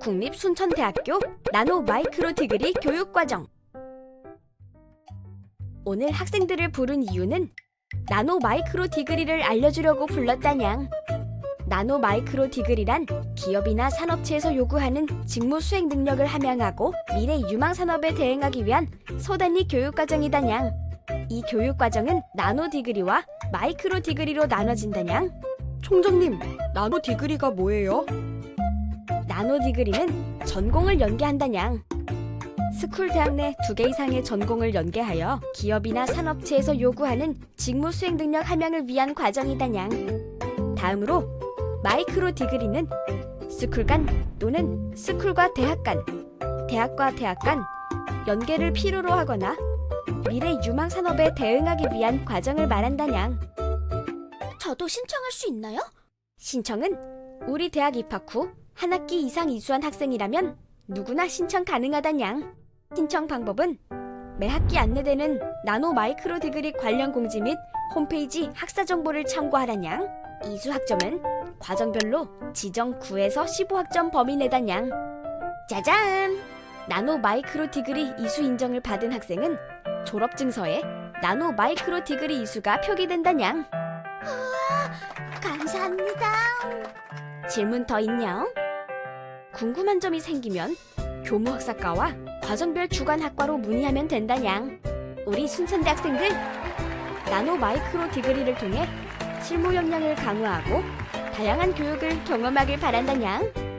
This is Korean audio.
국립순천대학교 나노 마이크로 디그리 교육과정 오늘 학생들을 부른 이유는 나노 마이크로 디그리를 알려주려고 불렀다냥 나노 마이크로 디그리란 기업이나 산업체에서 요구하는 직무 수행 능력을 함양하고 미래 유망 산업에 대응하기 위한 소단위 교육 과정이다냥. 이 교육 과정은 나노 디그리와 마이크로 디그리로 나눠진다냥. 총장님, 나노 디그리가 뭐예요? 나노 디그리는 전공을 연계한다냥. 스쿨 대학 내 두 개 이상의 전공을 연계하여 기업이나 산업체에서 요구하는 직무 수행 능력 함양을 위한 과정이다냥. 다음으로 마이크로 디그리는 스쿨 간 또는 스쿨과 대학 간, 대학과 대학 간 연계를 필요로 하거나 미래 유망 산업에 대응하기 위한 과정을 말한다냥. 저도 신청할 수 있나요? 신청은 우리 대학 입학 후 한 학기 이상 이수한 학생이라면 누구나 신청 가능하다냥. 신청 방법은 매 학기 안내되는 나노 마이크로 디그리 관련 공지 및 홈페이지 학사 정보를 참고하라냥. 이수 학점은 과정별로 지정 9에서 15학점 범위 내다냥. 짜잔! 나노 마이크로 디그리 이수 인정을 받은 학생은 졸업 증서에 나노 마이크로 디그리 이수가 표기된다냥. 감사합니다. 질문 더 있냐? 궁금한 점이 생기면 교무학사과와 과정별 주관학과로 문의하면 된다냥. 우리 순천대 학생들 나노 마이크로 디그리를 통해 실무 역량을 강화하고 다양한 교육을 경험하길 바란다냥.